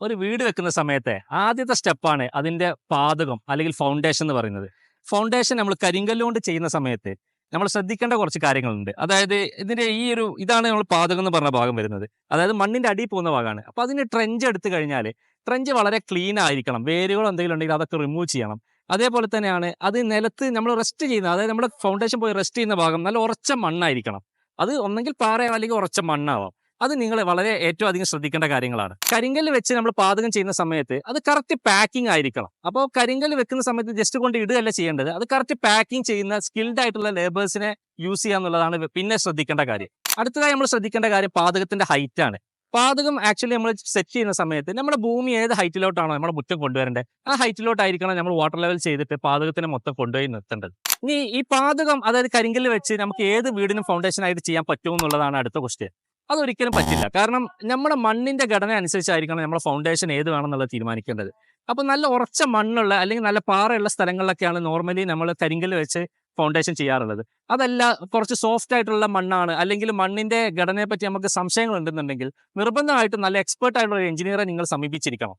ഒരു വീട് വെക്കുന്ന സമയത്തെ ആദ്യത്തെ സ്റ്റെപ്പാണ് അതിന്റെ പാതകം അല്ലെങ്കിൽ ഫൗണ്ടേഷൻ എന്ന് പറയുന്നത്. ഫൗണ്ടേഷൻ നമ്മൾ കരിങ്കല്ലുകൊണ്ട് ചെയ്യുന്ന സമയത്ത് നമ്മൾ ശ്രദ്ധിക്കേണ്ട കുറച്ച് കാര്യങ്ങളുണ്ട്. അതായത് ഇതിന്റെ ഈ ഒരു ഇതാണ് നമ്മൾ പാതകം എന്ന് പറഞ്ഞ ഭാഗം വരുന്നത്. അതായത് മണ്ണിന്റെ അടിയിൽ പോകുന്ന ഭാഗമാണ്. അപ്പൊ അതിന് ട്രെഞ്ച് എടുത്തു കഴിഞ്ഞാൽ ട്രെഞ്ച് വളരെ ക്ലീൻ ആയിരിക്കണം. വേരുകളോ എന്തെങ്കിലും ഉണ്ടെങ്കിൽ അതൊക്കെ റിമൂവ് ചെയ്യണം. അതേപോലെ തന്നെയാണ് അത് നിലത്ത് നമ്മൾ റെസ്റ്റ് ചെയ്യുന്ന അതായത് നമ്മുടെ ഫൗണ്ടേഷൻ പോയി റെസ്റ്റ് ചെയ്യുന്ന ഭാഗം നല്ല ഉറച്ച മണ്ണായിരിക്കണം. അത് ഒന്നെങ്കിൽ പാറയോ അല്ലെങ്കിൽ ഉറച്ച മണ്ണാവാം. അത് നിങ്ങൾ വളരെ ഏറ്റവും അധികം ശ്രദ്ധിക്കേണ്ട കാര്യങ്ങളാണ്. കരിങ്കല്ല് വെച്ച് നമ്മൾ പാചകം ചെയ്യുന്ന സമയത്ത് അത് കറക്റ്റ് പാക്കിംഗ് ആയിരിക്കണം. അപ്പോൾ കരിങ്കല്ല് വെക്കുന്ന സമയത്ത് ജസ്റ്റ് കൊണ്ട് ഇടുകയല്ല ചെയ്യേണ്ടത്. അത് കറക്റ്റ് പാക്കിംഗ് ചെയ്യുന്ന സ്കിൽഡ് ആയിട്ടുള്ള ലേബേഴ്സിനെ യൂസ് ചെയ്യുക എന്നുള്ളതാണ് പിന്നെ ശ്രദ്ധിക്കേണ്ട കാര്യം. അടുത്തതായി നമ്മൾ ശ്രദ്ധിക്കേണ്ട കാര്യം പാചകത്തിന്റെ ഹൈറ്റ് ആണ്. പാതകം ആക്ച്വലി നമ്മൾ സെറ്റ് ചെയ്യുന്ന സമയത്ത് നമ്മുടെ ഭൂമി ഏത് ഹൈറ്റിലോട്ടാണോ നമ്മുടെ മുറ്റം കൊണ്ടുവരേണ്ടത് ആ ഹൈറ്റിലോട്ടായിരിക്കണം നമ്മൾ വാട്ടർ ലെവൽ ചെയ്തിട്ട് പാതകത്തിന് മൊത്തം കൊണ്ടുപോയി നിർത്തേണ്ടത്. ഇനി ഈ പാതകം അതായത് കരിങ്കല്ല് വെച്ച് നമുക്ക് ഏത് വീടിനും ഫൗണ്ടേഷൻ ആയിട്ട് ചെയ്യാൻ പറ്റുമെന്നുള്ളതാണ് അടുത്ത ക്വസ്റ്റ്യൻ അതൊരിക്കലും പറ്റില്ല. കാരണം നമ്മുടെ മണ്ണിന്റെ ഘടന അനുസരിച്ചായിരിക്കണം നമ്മുടെ ഫൗണ്ടേഷൻ ഏത് വേണമെന്നുള്ളത് തീരുമാനിക്കേണ്ടത്. അപ്പൊ നല്ല ഉറച്ച മണ്ണുള്ള അല്ലെങ്കിൽ നല്ല പാറയുള്ള സ്ഥലങ്ങളിലൊക്കെയാണ് നോർമലി നമ്മൾ കരിങ്കൽ വെച്ച് ഫൗണ്ടേഷൻ ചെയ്യാറുള്ളത്. അതല്ല കുറച്ച് സോഫ്റ്റ് ആയിട്ടുള്ള മണ്ണാണ് അല്ലെങ്കിൽ മണ്ണിന്റെ ഘടനയെ പറ്റി നമുക്ക് സംശയങ്ങൾ ഉണ്ടെന്നുണ്ടെങ്കിൽ നിർബന്ധമായിട്ടും നല്ല എക്സ്പേർട്ട് ആയിട്ടുള്ള ഒരു എഞ്ചിനീയറെ നിങ്ങൾ സമീപിച്ചിരിക്കണം.